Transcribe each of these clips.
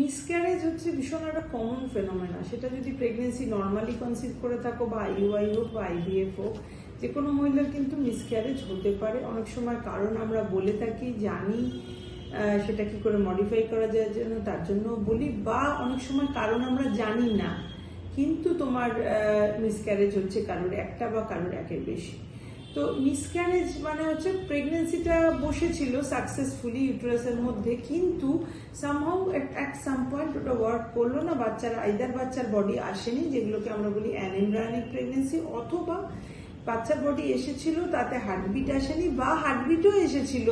Miscarriage হচ্ছে ভীষণ একটা কমন ফেনোমেনা সেটা যদি প্রেগনেন্সি নর্মালি কনসিভ করে থাকো বা আইইউআই হোক বা আইভিএফ হোক যে কোনো মহিলার কিন্তু মিসক্যারেজ হতে পারে। অনেক সময় কারণ আমরা বলে থাকি, জানি সেটা কি করে মডিফাই করা যায় যেন তার জন্য বলি, বা অনেক সময় কারণ আমরা জানি না। কিন্তু তোমার মিসক্যারেজ হচ্ছে কারোর একটা বা কারোর একের বেশি। তো মিসক্যারেজ মানে হচ্ছে প্রেগনেন্সিটা বসেছিল সাকসেসফুলি ইউটারাসের মধ্যে, কিন্তু সামহাউ অ্যাট সাম পয়েন্ট ওটা ওয়ার্ক করল না, বাচ্চার আইদার বাচ্চার বডি আসেনি, যেগুলোকে আমরা বলি অ্যানএমব্রায়নিক প্রেগনেন্সি অথবা বাচ্চার বডি এসেছিল, তাতে হার্টবিট আসেনি, বা হার্টবিটও এসেছিল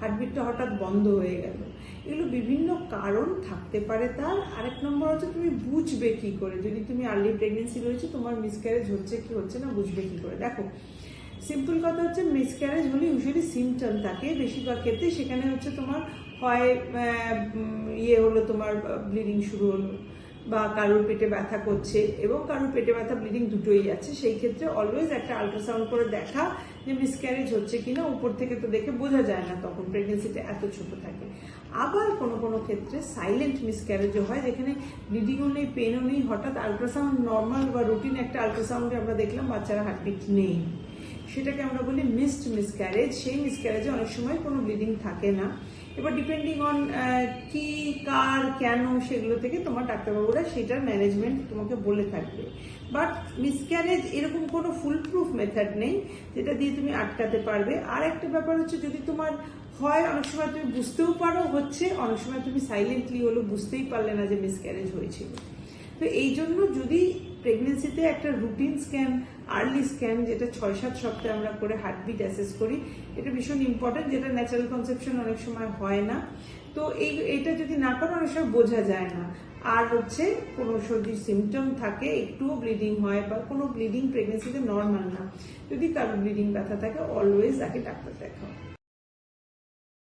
হার্টবিটটা হঠাৎ বন্ধ হয়ে গেল। এগুলো বিভিন্ন কারণ থাকতে পারে তার। আরেক নম্বর হচ্ছে তুমি বুঝবে কি করে। যদি তুমি আর্লি প্রেগনেন্সি রয়েছে, তোমার মিসক্যারেজ হচ্ছে কি হচ্ছে না, বুঝবে কি করে। দেখো সিম্পল কথা হচ্ছে মিসক্যারেজ হলে ইউজুয়ালি সিমটম থাকে, বেশিরভাগ ক্ষেত্রে। সেখানে হচ্ছে তোমার হয় ইয়ে হলো তোমার ব্লিডিং শুরু হলো বা কারোর পেটে ব্যথা করছে এবং কারোর পেটে ব্যথা ব্লিডিং দুটোই আছে। সেই ক্ষেত্রে অলওয়েজ একটা আল্ট্রাসাউন্ড করে দেখা যে মিসক্যারেজ হচ্ছে কিনা। উপর থেকে তো দেখে বোঝা যায় না তখন প্রেগনেন্সিটা এত ছোট থাকে। আবার কোনো কোনো ক্ষেত্রে সাইলেন্ট মিসক্যারেজও হয়, যেখানে ব্লিডিংও নেই পেনও নেই। হঠাৎ আল্ট্রাসাউন্ড নর্মাল বা রুটিন একটা আল্ট্রাসাউন্ডে আমরা দেখলাম, বাচ্চারা হার্টবিট নেই। সেটাকে আমরা বলি মিসড মিসক্যারেজ সেই মিসক্যারেজে অনেক সময় কোনো ব্লিডিং থাকে না। এবার ডিপেন্ডিং অন কি, কার, কেন সেগুলো থেকে তোমার ডাক্তারবাবুরা সেটার ম্যানেজমেন্ট তোমাকে বলে থাকবে। বাট মিসক্যারেজ এরকম কোনো ফুল প্রুফ মেথড নেই, যেটা দিয়ে তুমি আটকাতে পারবে। আর একটা ব্যাপার হচ্ছে যদি তোমার হয়, অনেক সময় তুমি বুঝতেও পারো, হচ্ছে, অনেক সময় তুমি সাইলেন্টলি হলো বুঝতেই পারলে না যে মিসক্যারেজ হয়েছিল। তো এই জন্য যদি প্রেগনেন্সিতে একটা রুটিন স্ক্যান আর্লি স্ক্যান যেটা ছয়, সাত সপ্তাহে আমরা করে হার্টবিট অ্যাসেস করি, এটা ভীষণ ইম্পর্টেন্ট যেটা ন্যাচারাল কনসেপশন অনেক সময় হয় না। তো এই, এটা যদি না করো, অনেক সময় বোঝা যায় না। আর হচ্ছে কোনো যদি সিমটম থাকে, একটুও ব্লিডিং হয় বা কোনো ব্লিডিং প্রেগনেন্সিতে নর্মাল না। যদি কারও ব্লিডিং ব্যথা থাকে অলওয়েজ আগে ডাক্তার দেখাও।